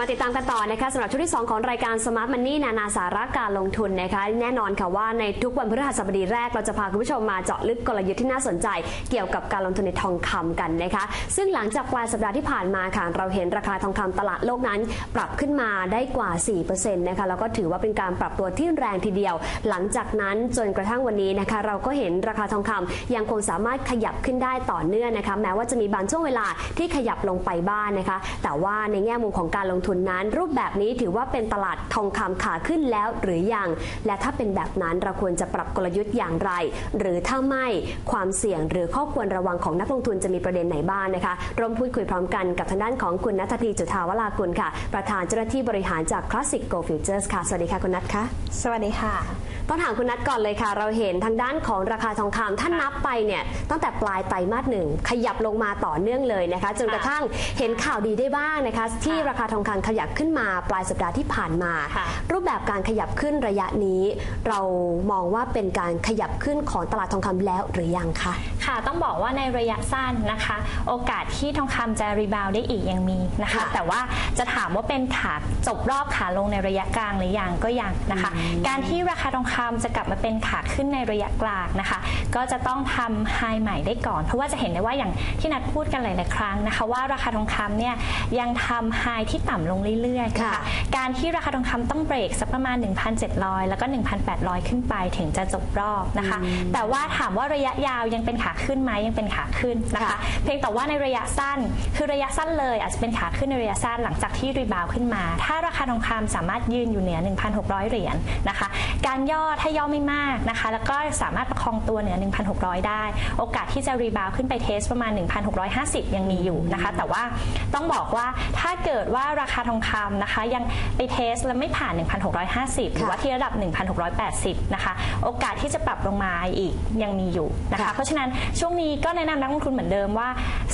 มาติดตามกันต่อนะคะสำหรับช่วงที่ 2 ของรายการ Smart Money นานาสาระการลงทุนนะคะแน่นอนค่ะว่าในทุกวันพฤหัสบดีแรกเราจะพาคุณผู้ชมมาเจาะลึกกลยุทธ์ที่น่าสนใจ เกี่ยวกับการลงทุนในทองคำกันนะคะ ซึ่งหลังจากปลายสัปดาห์ที่ผ่านมาค่ะเราเห็นราคาทองคำตลาดโลกนั้น ปรับขึ้นมาได้กว่า 4%นะคะแล้วก็ถือว่าเป็นการปรับตัวที่แรงทีเดียว หลังจากนั้นจนกระทั่งวันนี้นะคะ เราก็เห็นราคาทองคำยังคงสามารถขยับขึ้นได้ต่อเนื่องนะคะ แม้ว่าจะมีบางช่วงเวลาที่ขยับลงไปบ้างนะคะ แต่ว่าในแง่มุมของการลงทุนนั้น รูปแบบนี้ถือว่าเป็นตลาดทองคำขาขึ้นแล้วหรือยัง และถ้าเป็นแบบนั้นเราควรจะปรับกลยุทธ์อย่างไร หรือถ้าไม่ความเสี่ยงหรือข้อควรระวังของนักลงทุนจะมีประเด็นไหนบ้างนะคะร่วมพูดคุยพร้อมกันกับทางด้านของคุณนัทธีจุธาวรากุลค่ะ ประธานเจ้าหน้าที่บริหารจาก Classic Go Futures ค่ะ สวัสดีค่ะคุณนัทค่ะ สวัสดีค่ะ ต้องถามคุณนัทก่อนเลยค่ะ เราเห็นทางด้านของราคาทองคำถ้านับไปเนี่ยตั้งแต่ปลายไตรมาสหนึ่งขยับลงมาต่อเนื่องเลยนะคะ จนกระทั่งเห็นข่าวดีได้บ้างนะคะ ที่ราคาทองคำขยับขึ้นมาปลายสัปดาห์ที่ผ่านมาค่ะรูปแบบการขยับขึ้นระยะนี้ เรามองว่าเป็นการขยับขึ้นของตลาดทองคำแล้วหรือยังคะค่ะต้องบอกว่าในระยะสั้นนะคะ โอกาสที่ทองคำจะรีบาวด์ได้อีกยังมีนะคะค่ะแต่ว่าจะถามว่าเป็นขาจบรอบขาลงในระยะกลางหรือยังก็ยังนะคะ การที่ราคาทองคำจะกลับมาเป็นขาขึ้นในระยะกลางนะคะ ก็จะต้องทำไฮใหม่ได้ก่อน เพราะว่าจะเห็นได้ว่าอย่างที่นัดพูดกันหลาย ๆ ครั้งนะคะ ว่าราคาทองคำเนี่ยยังทำไฮที่ต่ำลงเรื่อย ๆ ค่ะนะคะการที่ราคาทองคำต้องเบรกสักประมาณ 1,700 แล้วก็ 1,800 ขึ้นไปถึงจะจบรอบนะคะ แต่ว่าถามว่าระยะยาวยังเป็นขาขึ้นไหมยังเป็นขาขึ้นนะคะค่ะเพียงแต่ว่าในระยะสั้นคือระยะสั้นเลยอาจจะเป็นขาขึ้นในระยะสั้นหลังจากที่รีบาวด์ขึ้นมา ถ้าราคาทองคำสามารถยืนอยู่เหนือ 1,600 เหรียญนะคะ การย่อถ้าย่อไม่มากนะคะ แล้วก็สามารถประคองตัวเหนือ 1,600 ได้ โอกาสที่จะรีบาวด์ขึ้นไปเทสประมาณ 1,650 ยังมีอยู่นะคะ แต่ว่าต้องบอกว่าถ้าเกิดว่าราคาทองคำนะคะ ยังไปเทสแล้วไม่ผ่าน 1,650 หรือว่าที่ระดับ 1,680 นะคะ โอกาสที่จะปรับลงมาอีกยังมีอยู่นะคะค่ะเพราะฉะนั้นช่วงนี้ก็แนะนำนักลงทุนเหมือนเดิมว่า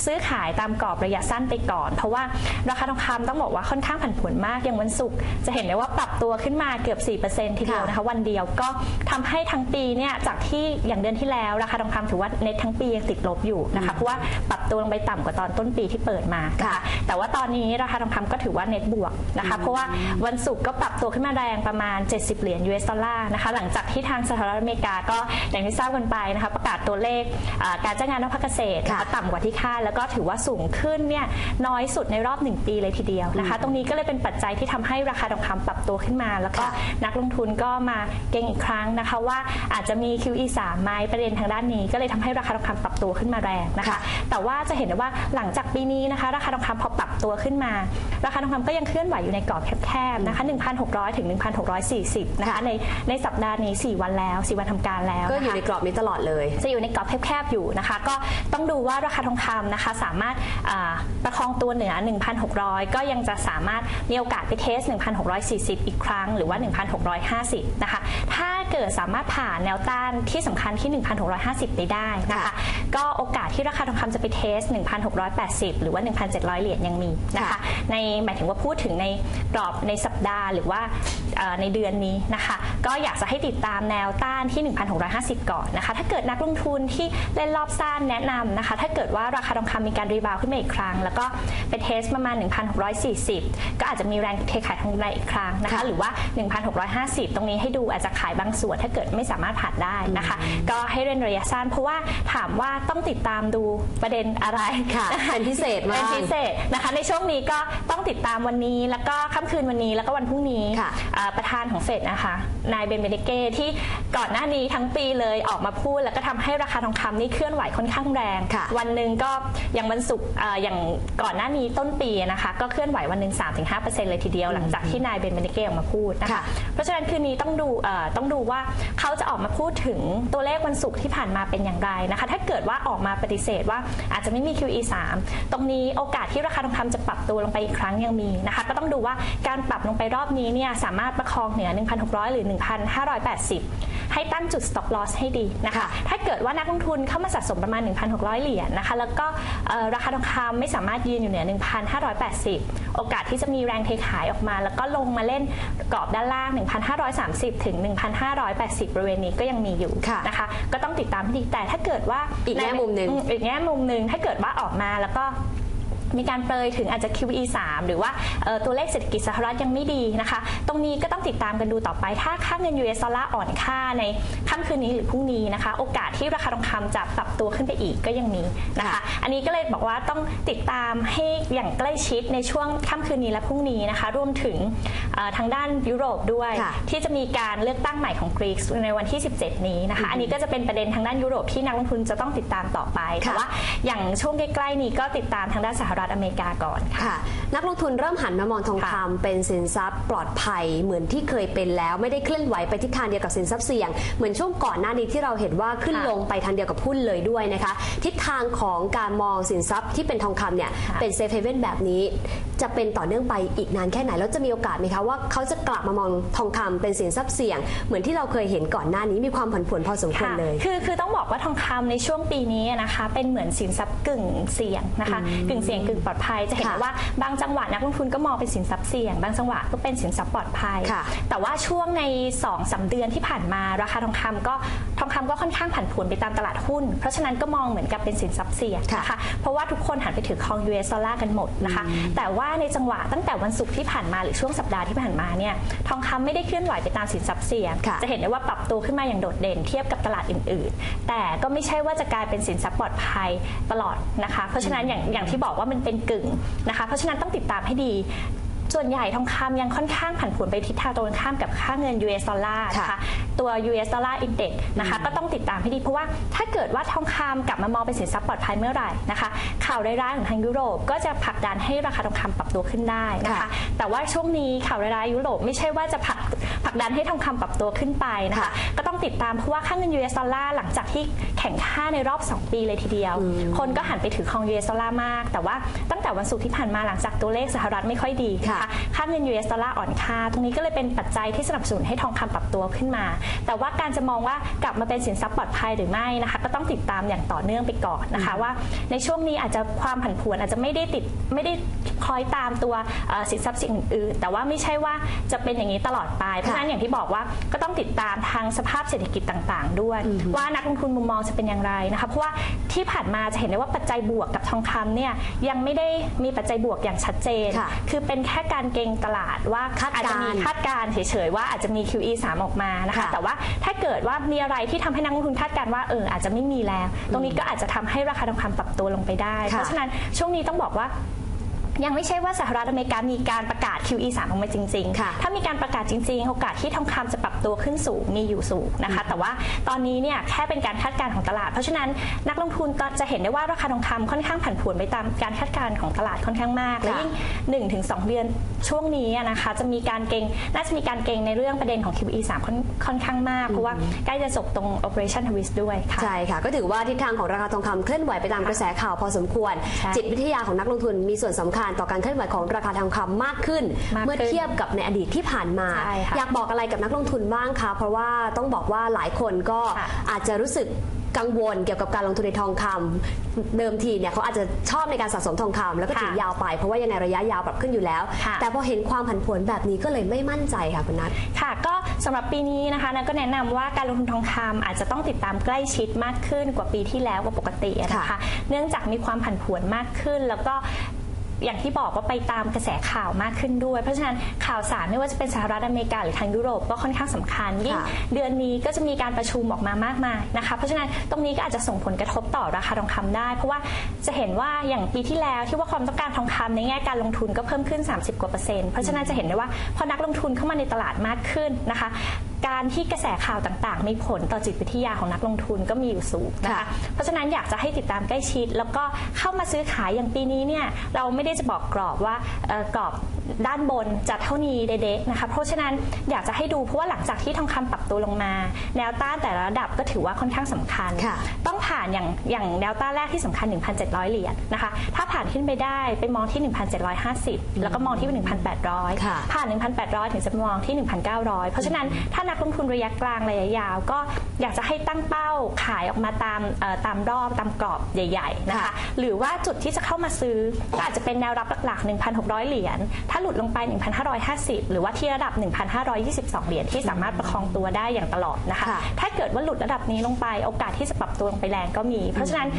ซื้อขายตามกรอบระยะสั้นไปก่อน เพราะว่าราคาทองคำต้องบอกว่าค่อนข้างผันผวนมากอย่างวันศุกร์จะเห็นได้ว่าปรับตัวขึ้นมาเกือบ 4%ทีเดียวนะคะ วันเดียวก็ทำให้ทั้งปีเนี่ยจากที่อย่างเดือนที่แล้วราคาทองคำถือว่าเน็ตทั้งปียังติดลบอยู่นะคะเพราะว่าปรับตัวลงไปต่ำกว่าตอนต้นปีที่เปิดมานะคะค่ะแต่ว่าตอนนี้ราคาทองคำก็ถือว่าเน็ตบวกนะคะเพราะว่าวันศุกร์ก็ปรับตัวขึ้นมาแรงประมาณ 70 เหรียญ US ดอลลาร์นะคะหลังจากที่ทางสหรัฐอเมริกาก็อย่างที่ทราบกันไปนะคะประกาศตัวเลขอ่าการจ้างงานนอกภาคเกษตรนะคะค่ะต่ำกว่าที่คาดแล้วก็ถือว่าสูงขึ้นเนี่ยน้อยสุดในรอบ 1 ปีเลยทีเดียวนะคะ ตรงนี้ก็เลยเป็นปัจจัยที่ทำให้ราคาทองคำปรับตัวขึ้นมา แล้วก็ค่ะนักลงทุนก็มาเก็งอีกครั้งนะคะว่าอาจจะมี QE 3ไหมประเด็นทางด้านนี้ ก็เลยทำให้ราคาทองคำปรับตัวขึ้นมาแรงนะคะค่ะแต่ว่าจะเห็นได้ว่าหลังจากปีนี้นะคะราคาทองคำพอปรับตัวขึ้นมา ราคาทองคำก็ยังเคลื่อนไหวอยู่ในกรอบแคบๆนะคะ1,600ถึง1,640นะคะค่ะในในสัปดาห์นี้ 4 วันแล้ว 4 วันทำการแล้วก็นะคะอยู่ในกรอบนี้ตลอดเลย จะอยู่ในกรอบแคบๆอยู่นะคะ ก็ต้องดูว่าราคาทองคำนะคะสามารถอ่าประคองตัวเหนือ 1,600 ก็ยังจะสามารถมีโอกาสไปเทส 1,640 อีกครั้งหรือว่า 1,650 นะคะถ้าเกิดสามารถผ่านแนวต้านที่สำคัญที่ 1,650 ไปได้นะคะค่ะก็โอกาสที่ราคาทองคำจะไปเทส 1,680 หรือว่า 1,700 เหรียญยังมีนะคะค่ะในหมายถึงว่าพูดถึงในกรอบในสัปดาห์หรือว่าเอ่อ ในเดือนนี้นะคะ ก็อยากจะให้ติดตามแนวต้านที่ 1,650 ก่อนนะคะ ถ้าเกิดนักลงทุนที่เล่นรอบสั้นแนะนำนะคะ ถ้าเกิดว่าราคาทองคำมีการรีบาวด์ขึ้นมาอีกครั้ง แล้วก็ไปเทสประมาณ 1,640 ก็อาจจะมีแรงเทขายทางกำไรอีกครั้งนะคะค่ะหรือว่า 1,650 ตรงนี้ให้ดูอาจจะขายบางส่วน ถ้าเกิดไม่สามารถผ่านได้นะคะ ก็ให้เล่นระยะสั้นเพราะว่าถามว่าต้องติดตามดูประเด็นอะไรค่ะนเป็นพิเศษมากเป็นพิเศษนะคะ ในช่วงนี้ก็ต้องติดตามวันนี้แล้วก็ค่ำคืนวันนี้แล้วก็วันพรุ่งนี้ค่ะอ่าประธานของเฟดนะคะ นายเบนเบเดเก้ที่ก่อนหน้านี้ทั้งปีเลยออกมาพูด แล้วก็ทำให้ราคาทองคำนี่เคลื่อนไหวค่อนข้างแรงค่ะวันหนึ่งก็อย่างวันศุกร์อ่าอย่างก่อนหน้านี้ต้นปีนะคะก็เคลื่อนไหววันหนึ่ง3-5%เลยทีเดียว หลังจากที่นายเบนเบเดเก้ออกมาพูดนะคะค่ะเพราะฉะนั้นคืนนี้ต้องดูเอ่อต้องดูว่าเขาจะออกมาพูดถึงตัวเลขวันศุกร์ที่ผ่านมาเป็นอย่างไรนะคะ ถ้าเกิดว่าออกมาปฏิเสธว่าอาจจะไม่มี QE 3ตรงนี้โอกาสที่ราคาทองคำจะปรับตัวลงไปอีกครั้งยังมีนะคะ ก็ต้องดูว่าการปรับลงไปรอบนี้เนี่ยสามารถประคองเหนือ 1,600 หรือ 1,580 ให้ตั้งจุด stop loss ให้ดีนะคะค่ะถ้าเกิดว่านักลงทุนเข้ามาสะสมประมาณ 1,600 เหรียญนะคะ แล้วก็เอ่อราคาทองคำไม่สามารถยืนอยู่เหนือ 1,580 โอกาสที่จะมีแรงเทขายออกมา แล้วก็ลงมาเล่นกรอบด้านล่าง 1,530 ถึง 1,580 บริเวณนี้ก็ยังมีอยู่ค่ะนะคะ ก็ต้องติดตามให้ดีแต่ถ้าเกิดว่าอีกแง่มุมหนึ่งอีกแง่มุมหนึ่งถ้าเกิดว่าออกมาแล้วก็ มีการเปรยถึงอาจจะ QE 3 หรือว่าเอ่อตัวเลขเศรษฐกิจสหรัฐยังไม่ดีนะคะ ตรงนี้ก็ต้องติดตามกันดูต่อไป ถ้าค่าเงิน US ดอลลาร์อ่อนค่าในค่ำคืนนี้หรือพรุ่งนี้นะคะ โอกาสที่ราคาทองคำจะปรับตัวขึ้นไปอีกก็ยังมีนะคะค่ะอันนี้ก็เลยบอกว่าต้องติดตามให้อย่างใกล้ชิดในช่วงค่ำคืนนี้และพรุ่งนี้นะคะ รวมถึงเอ่อทางด้านยุโรปด้วยค่ะที่จะมีการเลือกตั้งใหม่ของกรีกในวันที่ 17 นี้นะคะ อันนี้ก็จะเป็นประเด็นทางด้านยุโรปที่นักลงทุนจะต้องติดตามต่อไป แต่ค่ะว่าอย่างช่วงใกล้ๆนี้ก็ติดตามทางด้านสหรัฐอเมริกาก่อนค่ะค่ะ นักลงทุนเริ่มหันมามองทองคำค่ะเป็นสินทรัพย์ปลอดภัยเหมือนที่เคยเป็นแล้วไม่ได้เคลื่อนไหวไปทิศทางเดียวกับสินทรัพย์เสี่ยง เหมือนช่วงก่อนหน้านี้ที่เราเห็นว่าขึ้นค่ะลงไปทางเดียวกับหุ้นเลยด้วยนะคะ ทิศทางของการมองสินทรัพย์ที่เป็นทองคำเนี่ยค่ะเป็นเซฟเฮเว่นแบบนี้ จะเป็นต่อเนื่องไปอีกนานแค่ไหนแล้วจะมีโอกาสไหมคะว่าเขาจะกลับมามองทองคำเป็นสินทรัพย์เสี่ยง เหมือนที่เราเคยเห็นก่อนหน้านี้มีความผันผวนพอสมควรค่ะเลยคือคือต้องบอกว่าทองคำในช่วงปีนี้นะคะเป็นเหมือนสินทรัพย์กึ่งเสี่ยงนะคะกึ่งเสี่ยงกึ่งปลอดภัย จะเห็นค่ะได้ว่าบางจังหวะนักลงทุนก็มองเป็นสินทรัพย์เสี่ยง บางจังหวะก็เป็นสินทรัพย์ปลอดภัยค่ะแต่ว่าช่วงใน2อสเดือนที่ผ่านมาราคาทองคำก็ ทองคำก็ค่อนข้างผันผวนไปตามตลาดหุ้น เพราะฉะนั้นก็มองเหมือนกับเป็นสินทรัพย์เสี่ยงค่ะนะคะเพราะว่าทุกคนหันไปถือครอง US ดอลลาร์กันหมดนะคะ แต่ว่าในจังหวะตั้งแต่วันศุกร์ที่ผ่านมาหรือช่วงสัปดาห์ที่ผ่านมาเนี่ยทองคำไม่ได้เคลื่อนไหวไปตามสินทรัพย์เสี่ยงค่ะจะเห็นได้ว่าปรับตัวขึ้นมาอย่างโดดเด่นเทียบกับตลาดอื่น ๆ แต่ก็ไม่ใช่ว่าจะกลายเป็นสินทรัพย์ปลอดภัยตลอดนะคะ เพราะฉะนั้นอย่างอย่างที่บอกว่ามันเป็นกึ่งนะคะ เพราะฉะนั้นต้องติดตามให้ดีส่วนใหญ่ทองคำยังค่อนข้างผันผวนไปทิศทางตรงข้ามกับค่าเงิน US ดอลลาร์นะคะ ตัว US ดอลลาร์อินเด็กนะคะก็ต้องติดตามให้ดี เพราะว่าถ้าเกิดว่าทองคำกลับมามองเป็นสินทรัพย์ปลอดภัยเมื่อไหร่นะคะข่าวร้ายๆของทางยุโรปก็จะผลักดันให้ราคาทองคำปรับตัวขึ้นได้นะคะค่ะแต่ว่าช่วงนี้ข่าวร้ายๆยุโรปไม่ใช่ว่าจะผลักผลักดันให้ทองคำปรับตัวขึ้นไปนะคะค่ะก็ต้องติดตามเพราะว่าค่าเงิน US ดอลลาร์หลังจากที่แข่งค่าในรอบ 2 ปีเลยทีเดียว คนก็หันไปถือครอง US ดอลลาร์มาก แต่ว่าตั้งแต่วันศุกร์ที่ผ่านมาหลังจากตัวเลขสหรัฐไม่ค่อยดีนะค่ะคะค่าเงิน US ดอลลาร์อ่อนค่า ตรงนี้ก็เลยเป็นปัจจัยที่สนับสนุนให้ทองคำปรับตัวขึ้นมาแต่ว่าการจะมองว่ากลับมาเป็นสินทรัพย์ปลอดภัยหรือไม่นะคะ ก็ต้องติดตามอย่างต่อเนื่องไปก่อนนะคะ ว่าในช่วงนี้อาจจะความผันผวนอาจจะไม่ได้ติดไม่ได้คล้อยตามตัวเอ่อสินทรัพย์สิ่งอื่นๆแต่ว่าไม่ใช่ว่าจะเป็นอย่างนี้ตลอดไปเพราะฉะนั้นอย่างที่บอกว่าก็ต้องติดตามทางสภาพเศรษฐกิจต่างๆ ด้วย ว่านักลงทุนมุมมองจะเป็นอย่างไรนะคะเพราะว่าที่ผ่านมาจะเห็นได้ว่าปัจจัยบวกกับทองคำเนี่ยยังไม่ได้มีปัจจัยบวกอย่างชัดเจนค่ะคือเป็นแค่การเก็งตลาดว่าคาดการณ์อาจจะมีคาดการณ์เฉยๆว่าอาจจะมี QE 3 ออกมานะคะค่ะแต่ว่าถ้าเกิดว่ามีอะไรที่ทำให้นักลงทุนคาดการณ์ว่าเอออาจจะไม่มีแล้ว ตรงนี้ก็อาจจะทำให้ราคาทองคำปรับตัวลงไปได้ เพราะฉะนั้นช่วงนี้ต้องบอกว่า ยังไม่ใช่ว่าสหรัฐอเมริกามีการประกาศ QE 3ออกมาจริงค่ะๆถ้ามีการประกาศจริงๆ โอกาสที่ทองคำจะปรับตัวขึ้นสูงมีอยู่สูงนะคะ แต่ว่าตอนนี้เนี่ยแค่เป็นการคาดการณ์ของตลาด เพราะฉะนั้นนักลงทุนก็จะเห็นได้ว่าราคาทองคำค่อนข้างผันผวนไปตามการคาดการณ์ของตลาดค่อนข้างมาก และยิ่ง1-2เดือนช่วงนี้อะนะคะจะมีการเก่งน่าจะมีการเก่งในเรื่องประเด็นของ QE 3ค่อนค่อนข้างมาก เพราะว่าใกล้จะจบตรง Operation Twist ด้วยค่ะใช่ค่ะ ก็ถือว่าทิศทางของราคาทองคำเคลื่อนไหวไปตามกระแสข่าวพอสมควรใช่จิตวิทยาของนักลงทุนมีส่วนสำคัญต่อการเคลื่อนไหวของราคาทองคำมากขึ้นมากขึ้นเมื่อเทียบกับในอดีตที่ผ่านมาใช่ค่ะอยากบอกอะไรกับนักลงทุนบ้างคะเพราะว่าต้องบอกว่าหลายคนก็ค่ะอาจจะรู้สึกกังวลเกี่ยวกับการลงทุนในทองคำเดิมทีเนี่ยเขาอาจจะชอบในการสะสมทองคำแล้วก็ถือยาวไปเพราะว่ายังไงระยะยาวปรับขึ้นอยู่แล้วค่ะแต่พอเห็นความผันผวนแบบนี้ก็เลยไม่มั่นใจค่ะคุณนัทค่ะ ก็สำหรับปีนี้นะคะนันก็แนะนำว่าการลงทุนทองคำอาจจะต้องติดตามใกล้ชิดมากขึ้นกว่าปีที่แล้วกว่าปกติอะนะคะค่ะเนื่องจากมีความผันผวนมากขึ้น แล้วก็ อย่างที่บอกว่าไปตามกระแสข่าวมากขึ้นด้วย เพราะฉะนั้นข่าวสารไม่ว่าจะเป็นสหรัฐอเมริกาหรือทางยุโรปก็ค่อนข้างสำคัญยิ่งค่ะเดือนนี้ก็จะมีการประชุมออกมามากมายนะคะเพราะฉะนั้นตรงนี้ก็อาจจะส่งผลกระทบต่อราคาทองคำได้ เพราะว่าจะเห็นว่าอย่างปีที่แล้วที่ว่าความต้องการทองคำในแง่การลงทุนก็เพิ่มขึ้น 30กว่าเปอร์เซ็นต์เพราะฉะนั้นจะเห็นได้ว่าพอนักลงทุนเข้ามาในตลาดมากขึ้นนะคะ การที่กระแสข่าวต่างๆ มีผลต่อจิตวิทยาของนักลงทุนก็มีอยู่สูงนะคะค่ะเพราะฉะนั้นอยากจะให้ติดตามใกล้ชิด แล้วก็เข้ามาซื้อขายอย่างปีนี้เนี่ยเราไม่ได้จะบอกกรอบว่าเอ่อกรอบด้านบนจะเท่านี้เด็กๆนะคะเพราะฉะนั้นอยากจะให้ดูเพราะว่าหลังจากที่ทองคำปรับตัวลงมา แนวต้านแต่ละระดับก็ถือว่าค่อนข้างสำคัญค่ะต้องผ่านอย่างอย่างแนวต้านแรกที่สำคัญ 1,700 เหรียญนะคะถ้าผ่านขึ้นไปได้ไปมองที่ 1,750 แล้วก็มองที่ 1,800ค่ะผ่าน 1,800 ถึงจะมองที่ 1,900 เพราะฉะนั้นถ้านักลงทุนระยะกลางระยะยาว ก็อยากจะให้ตั้งเป้าขายออกมาตามเอ่อตามรอบตามกรอบใหญ่ ๆ นะคะค่ะหรือว่าจุดที่จะเข้ามาซื้อก็อาจจะเป็นแนวรับหลักๆ 1,600 เหรียญ ถ้าหลุดลงไป 1,550 หรือว่าที่ระดับ 1,522 เหรียญที่สามารถประคองตัวได้อย่างตลอดนะคะค่ะถ้าเกิดว่าหลุดระดับนี้ลงไป โอกาสที่จะปรับตัวลงไปแรงก็มี เพราะฉะนั้น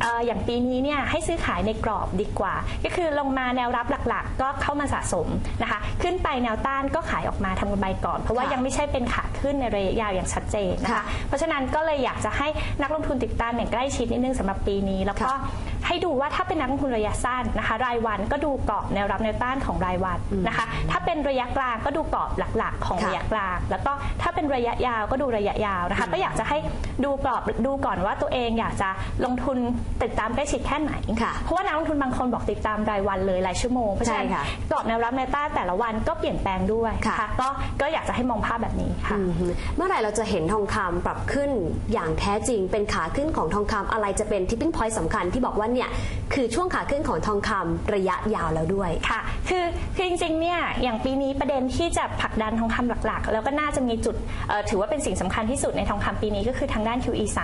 เอ่ออย่างปีนี้เนี่ยให้ซื้อขายในกรอบดีกว่า ก็คือลงมาแนวรับหลักๆ ก็เข้ามาสะสมนะคะ ขึ้นไปแนวต้านก็ขายออกมาทำกำไรก่อน เพราะว่าค่ะยังไม่ใช่เป็นขาขึ้นในระยะยาวอย่างชัดเจนนะคะ ค่ะเพราะฉะนั้นก็เลยอยากจะให้นักลงทุนติดตามอย่างใกล้ชิดนิดนึงสำหรับปีนี้ แล้วก็ค่ะ ให้ดูว่าถ้าเป็นนักลงทุนระยะสั้นนะคะ รายวันก็ดูกรอบแนวรับแนวต้านของรายวันนะคะ ถ้าเป็นระยะกลางก็ดูกรอบหลักๆ ของค่ะระยะกลาง แล้วก็ถ้าเป็นระยะยาวก็ดูระยะยาวนะคะ ก็อยากจะให้ดูกรอบดูก่อนว่าตัวเองอยากจะลงทุนติดตามใกล้ชิดแค่ไหนค่ะเพราะว่านักลงทุนบางคนบอกติดตามรายวันเลยรายชั่วโมงเพราะฉะนั้นใช่ค่ะกรอบแนวรับแนวต้านแต่ละวันก็เปลี่ยนแปลงด้วยค่ะนก็ก็อยากจะให้มองภาพแบบนี้ค่ะอืมเมื่อไหร่เราจะเห็นทองคำปรับขึ้นอย่างแท้จริงเป็นขาขึ้นของทองคำอะไรจะเป็นทิปปิ้งพอยต์สำคัญที่บอกว่าเนี่ยคือช่วงขาขึ้นของทองคำระยะยาวแล้วด้วย ค่ะ คือคือจริงๆ เนี่ย อย่างปีนี้ประเด็นที่จะผลักดันทองคำหลักๆ แล้วก็น่าจะมีจุดเอ่อถือว่าเป็นสิ่งสำคัญที่สุดในทองคำปีนี้ก็คือทางด้าน QE3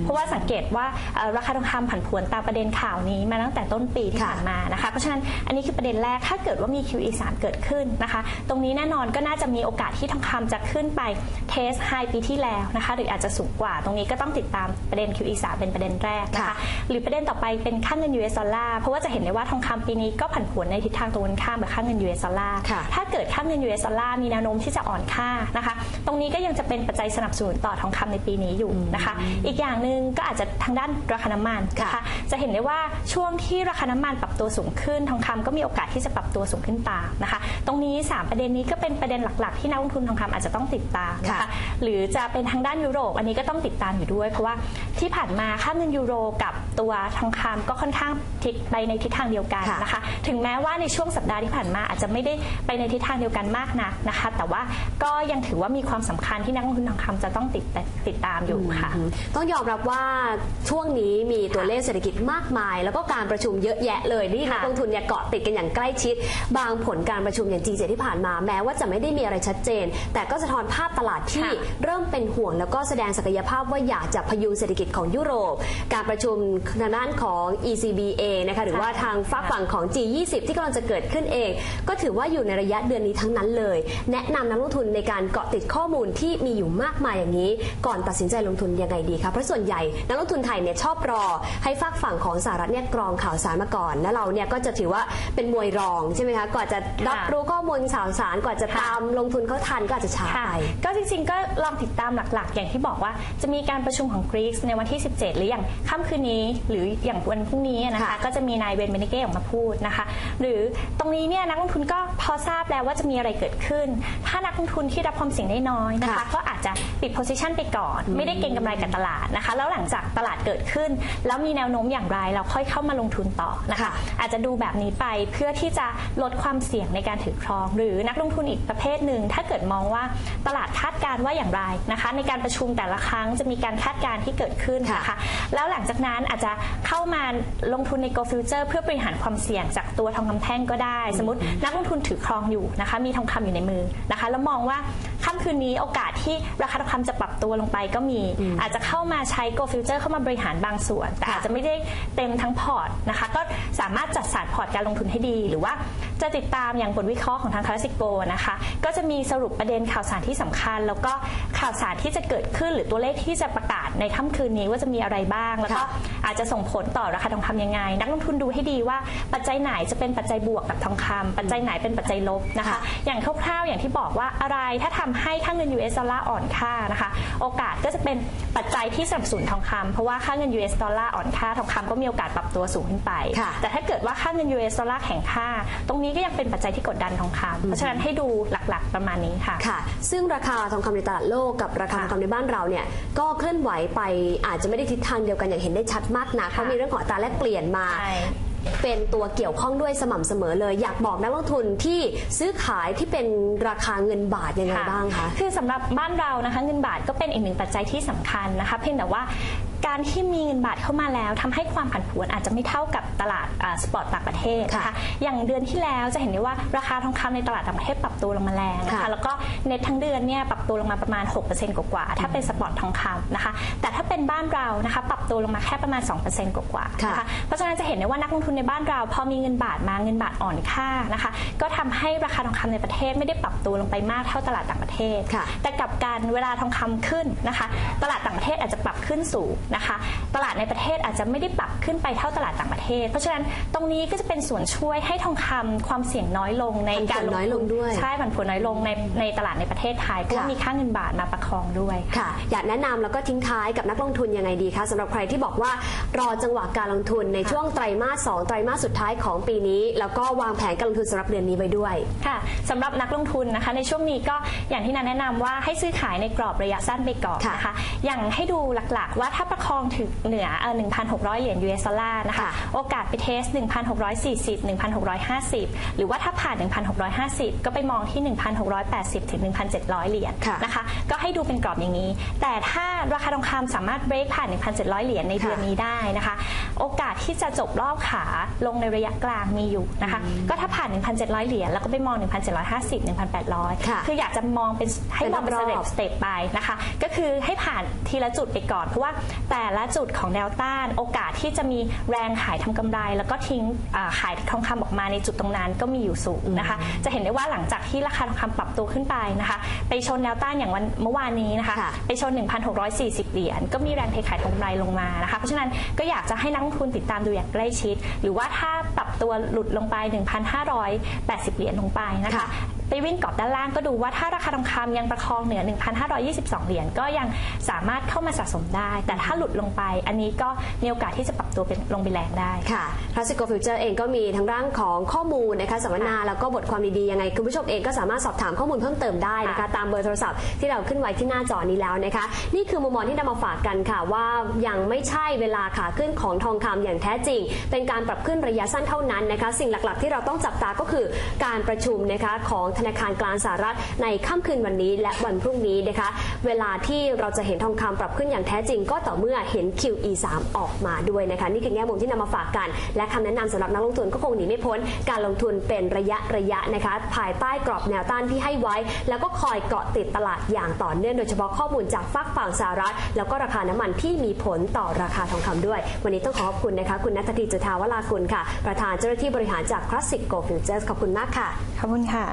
เพราะว่าสังเกตว่าเอ่อราคาทองคำผันผวนตามประเด็นข่าวนี้มาตั้งแต่ต้นปีที่ค่ะ ผ่านมานะคะ เพราะฉะนั้นอันนี้คือประเด็นแรก ถ้าเกิดว่ามี QE3 เกิดขึ้นนะคะ ตรงนี้แน่นอนก็น่าจะมีโอกาสที่ทองคำจะขึ้นไปเทสไฮปีที่แล้วนะคะ หรืออาจจะสูงกว่า ตรงนี้ก็ต้องติดตามประเด็น QE3 เป็นประเด็นแรกนะคะค่ะหรือประเด็นต่อไปเป็นค่าเงิน US ดอลลาร์เพราะว่าจะเห็นได้ว่าทองคำปีนี้ก็ผันผวนในทิศทางตรงกันข้ามกับค่าเงิน US ดอลลาร์ค่ะถ้าเกิดค่าเงิน US ดอลลาร์มีแนวโน้มที่จะอ่อนค่านะคะ ตรงนี้ก็ยังจะเป็นปัจจัยสนับสนุนต่อทองคำในปีนี้อยู่นะคะ อีกอย่างหนึ่งก็อาจจะทางด้านราคาน้ำมันนะคะจะเห็นได้ว่าช่วงที่ราคาน้ำมันปรับตัวสูงขึ้น ทองคำก็มีโอกาสที่จะปรับตัวสูงขึ้นตามนะคะ ตรงนี้ 3 ประเด็นนี้ก็เป็นประเด็นหลัก ๆ ที่นักลงทุนทองคำอาจจะต้องติดตามนะคะหรือจะเป็นทางด้านยุโรป อันนี้ก็ต้องติดตามอยู่ด้วย เพราะว่าที่ผ่านมาค่าเงินยูโรกับตัวทองคำก็ค่อนข้างทิศไปในทิศทางเดียวกันค่ะนะคะ ถึงแม้ว่าในช่วงสัปดาห์ที่ผ่านมาอาจจะไม่ได้ไปในทิศทางเดียวกันมากนักนะคะ แต่ว่าก็ยังถือว่ามีความสำคัญที่นักลงทุนทองคำจะต้องติดติดตามอยู่ค่ะอืมต้องยอมรับว่าช่วงนี้มีตัวเลขเศรษฐกิจมากมาย แล้วก็การประชุมเยอะแยะเลยที่นักค่ะลงทุนเนี่ยเกาะติดกันอย่างใกล้ชิด บางผลการประชุมอย่าง G7 ที่ผ่านมาแม้ว่าจะไม่ได้มีอะไรชัดเจน แต่ก็สะท้อนภาพตลาดที่ค่ะเริ่มเป็นห่วง แล้วก็แสดงศักยภาพว่าอยากจะพยุงเศรษฐกิจของยุโรป การประชุมทางด้านของ ECB เองนะคะหรือว่าทางฝากฝั่งของ G20 ที่กำลังจะเกิดขึ้นเอง ก็ถือว่าอยู่ในระยะเดือนนี้ทั้งนั้นเลย แนะนำนักลงทุนในการเกาะติดข้อมูลที่มีอยู่มากมายอย่างนี้ ก่อนตัดสินใจลงทุนยังไงดีคะเพราะส่วนใหญ่นักลงทุนไทยเนี่ยชอบรอ ให้ฝากฝั่งของสหรัฐเนี่ยกรองข่าวสารมาก่อน แล้วเราเนี่ยก็จะถือว่าเป็นมวยรองใช่ไหมคะก่อนจะรับค่ะรู้ข้อมูลข่าวสารก่อนจะค่ะตามลงทุนเขาทันก็อาจจะช้าค่ะไปก็จริงๆ ก็ลองติดตามหลักๆ อย่างที่บอกว่าจะมีการประชุมของกรีซในวันที่ 17 หรืออย่างค่ำคืนนี้ หรืออย่างวันพรุ่งนี้นะคะค่ะก็จะมีนายเวนเบเนเก้ออกมาพูดนะคะ หรือตรงนี้เนี่ยนักลงทุนก็พอทราบแล้วว่าจะมีอะไรเกิดขึ้น ถ้านักลงทุนที่รับความเสี่ยงได้น้อยนะคะค่ะก็อาจจะปิดโพซิชันไปก่อน ไม่ได้เก็งกำไรกับตลาดนะคะ แล้วหลังจากตลาดเกิดขึ้น แล้วมีแนวโน้มอย่างไรเราค่อยเข้ามาลงทุนต่อนะคะค่ะอาจจะดูแบบนี้ไปเพื่อที่จะลดความเสี่ยงในการถือครอง หรือนักลงทุนอีกประเภทหนึ่งถ้าเกิดมองว่าตลาดคาดการณ์ว่าอย่างไรนะคะ ในการประชุมแต่ละครั้งจะมีการคาดการณ์ที่เกิดขึ้นนะคะ แล้วหลังจากนั้นอาจจะเข้ามาลงทุนใน Go Future เพื่อบริหารความเสี่ยงจากตัวทองคำแท่งก็ได้ สมมตินักลงทุนถือครองอยู่นะคะ มีทองคำอยู่ในมือนะคะ แล้วมองว่า ค่ำคืนนี้โอกาสที่ราคาทองคำจะปรับตัวลงไปก็มี อาจจะเข้ามาใช้ Go Future เข้ามาบริหารบางส่วน แต่อาจจะไม่ได้เต็มทั้งพอร์ตนะคะ ก็สามารถจัดสรรพอร์ตการลงทุนให้ดี หรือว่าจะติดตามอย่างบทวิเคราะห์ของทางคลาสสิโกนะคะ ก็จะมีสรุปประเด็นข่าวสารที่สำคัญ แล้วก็ข่าวสารที่จะเกิดขึ้นหรือตัวเลขที่จะประกาศในค่ำคืนนี้ว่าจะมีอะไรบ้าง แล้วก็ค่ะอาจจะส่งผลต่อราคาทองคำยังไง นักลงทุนดูให้ดีว่าปัจจัยไหนจะเป็นปัจจัยบวกกับทองคำปัจจัยไหนเป็นปัจจัยลบนะคะค่ะอย่างคร่าวๆอย่างที่บอกว่าอะไรถ้าทำให้ค่าเงิน US ดอลลาร์อ่อนค่านะคะโอกาสก็จะเป็นปัจจัยที่สนับสนุนทองคำเพราะว่าค่าเงิน US ดอลลาร์อ่อนค่าทองคำก็มีโอกาสปรับตัวสูงขึ้นไปค่ะแต่ถ้าเกิดว่าค่าเงิน US ดอลลาร์แข็งค่า ตรงนี้ก็ยังเป็นปัจจัยที่กดดันทองคำเพราะฉะนั้นให้ดูหลักๆประมาณนี้ค่ะค่ะ ซึ่งราคาทองคำในตลาดโลกกับราคาทองคำในบ้านเราเนี่ยก็เคลื่อนไหวไปอาจจะไม่ได้ทิศทางเดียวกันอย่างเห็นได้ชัดมากนักเพราะมีเรื่องของอัตราแลกเปลี่ยนมาใช่ เป็นตัวเกี่ยวข้องด้วยสม่ำเสมอเลย อยากบอกนักลงทุนที่ซื้อขายที่เป็นราคาเงินบาทยังไงบ้างคะ คือสำหรับบ้านเรานะคะเงินบาทก็เป็นอีกหนึ่งปัจจัยที่สำคัญนะคะเพียงแต่ว่า การที่มีเงินบาทเข้ามาแล้วทำให้ความผันผวนอาจจะไม่เท่ากับตลาดสปอร์ตต่างประเทศนะคะค่ะอย่างเดือนที่แล้วจะเห็นได้ว่าราคาทองคำในตลาดต่างประเทศปรับตัวลงมาแรงนะคะค่ะแล้วก็เน็ตทั้งเดือนเนี่ยปรับตัวลงมาประมาณ 6%กว่าๆถ้าเป็นสปอร์ตทองคำนะคะ แต่ถ้าเป็นบ้านเรานะคะปรับตัวลงมาแค่ประมาณ 2%กว่าๆนะคะค่ะเพราะฉะนั้นจะเห็นได้ว่านักลงทุนในบ้านเรา พอมีเงินบาทมาเงินบาทอ่อนค่านะคะ ก็ทำให้ราคาทองคำในประเทศไม่ได้ปรับตัวลงไปมากเท่าตลาดต่างประเทศค่ะแต่กลับกันเวลาทองคำขึ้นนะคะ ตลาดต่างประเทศอาจจะปรับขึ้นสูงนะคะ ตลาดในประเทศอาจจะไม่ได้ปรับขึ้นไปเท่าตลาดต่างประเทศ เพราะฉะนั้นตรงนี้ก็จะเป็นส่วนช่วยให้ทองคำความเสี่ยงน้อยลงในการผันผวนน้อยลงด้วยใช่ผันผวนน้อยลงในในตลาดในประเทศไทยเพราะว่าค่ะมีค่าเงินบาทมาประคองด้วยค่ะ อยากแนะนำแล้วก็ทิ้งท้ายกับนักลงทุนยังไงดีคะสำหรับใครที่บอกว่ารอจังหวะการลงทุนในช่วงไตรมาส2ไตรมาสสุดท้ายของปีนี้ แล้วก็วางแผนการลงทุนสำหรับเดือนนี้ไว้ด้วยค่ะสำหรับนักลงทุนนะคะ ในช่วงนี้ก็อย่างที่นันแนะนำว่าให้ซื้อขายในกรอบระยะสั้นไปก่อนค่ะนะคะอย่างให้ดูหลักๆ ว่าถ้าประคองถึงเหนือเอ่อ1,600 เหรียญ US ดอลลาร์นะคะค่ะโอกาสไปเทส 1,640 1,650 หรือว่าถ้าผ่าน 1,650 ก็ไปมองที่ 1,680 ถึง 1,700 เหรียญค่ะนะคะ ก็ให้ดูเป็นกรอบอย่างนี้ แต่ถ้าราคาทองคำสามารถเบรกผ่าน 1,700 เหรียญในเดือนค่ะนี้ได้นะคะ โอกาสที่จะจบรอบขาลงในระยะกลางมีอยู่นะคะ ก็ถ้าผ่าน 1,700 เหรียญแล้วก็ไปมอง 1,750 1,800 ค่ะคืออยากจะมองเป็นให้มองเป็นเป็นสรอบเต็ปสเต็ปไปนะคะ ก็คือให้ผ่านทีละจุดไปก่อนเพราะว่าแต่ละจุดของแนวต้านโอกาสที่จะมีแรงขายทำกำไร แล้วก็ทิ้งอ่าขายทองคำออกมาในจุดตรงนั้นก็มีอยู่สูงนะคะ จะเห็นได้ว่าหลังจากที่ราคาทองคำปรับตัวขึ้นไปนะคะ ไปชนแนวต้านอย่างวันเมื่อวานนี้นะคะค่ะไปชน 1,640 เหรียญก็มีแรงเทขายทำกำไรลงมานะคะ เพราะฉะนั้นก็อยากจะให้นักลงทุนติดตามดูอย่างใกล้ชิด หรือว่าถ้าปรับตัวหลุดลงไป 1,580 เหรียญลงไปนะคะค่ะไปวิ่งกรอบด้านล่างก็ดูว่าถ้าราคาทองคำยังประคองเหนือ 1,522 เหรียญก็ยังสามารถเข้ามาสะสมได้ แต่ถ้าหลุดลงไป อันนี้ก็มีโอกาสที่จะปรับตัวเป็นลงไปแรงได้ค่ะพ a ส i ิโกฟิวเจอร์เองก็มีทั้งร่างของข้อมูลนะคะสัมมนาแล้วก็บทความดีๆยังไงคุณผู้ชมเองก็สามารถสอบถามข้อมูลเพิ่มเติมได้นะคะค่ะตามเบอร์โทรศัพท์ที่เราขึ้นไว้ที่หน้าจอนี้แล้วนะคะ นี่คือมุมมองที่นำมาฝากกันค่ะว่ายังไม่ใช่เวลาขาขึ้นของทองคำอย่างแท้จริง เป็นการปรับขึ้นระยะสั้นเท่านั้นนะคะ สิ่งหลักๆ ที่เราต้องจับตาก็คือการประชุมนะคะของธนาคารกลางสหรัฐในค่ำคืนวันนี้และวันพรุ่งนี้นะคะ เวลาที่เราจะเห็นทองคำปรับขึ้นอย่างแท้จริง ก็ต่อเมื่อเห็น QE3 ออกมาด้วยนะคะนี่คือแง่มุมที่นำมาฝากกัน และคำแนะนำสำหรับนักลงทุนก็คงหนีไม่พ้น การลงทุนเป็นระยะระยะนะคะ ภายใต้กรอบแนวต้านที่ให้ไว้ แล้วก็คอยเกาะติดตลาดอย่างต่อเนื่องโดยเฉพาะข้อมูลจากฝากฝั่งสหรัฐ แล้วก็ราคาน้ำมันที่มีผลต่อราคาทองคำด้วย วันนี้ต้องขอขอบคุณนะคะคุณนัทธีจุธาวรากุลค่ะ ประธานเจ้าหน้าที่บริหารจาก Classic Gold Futures ขอบคุณมากค่ะ ขอบคุณค่ะ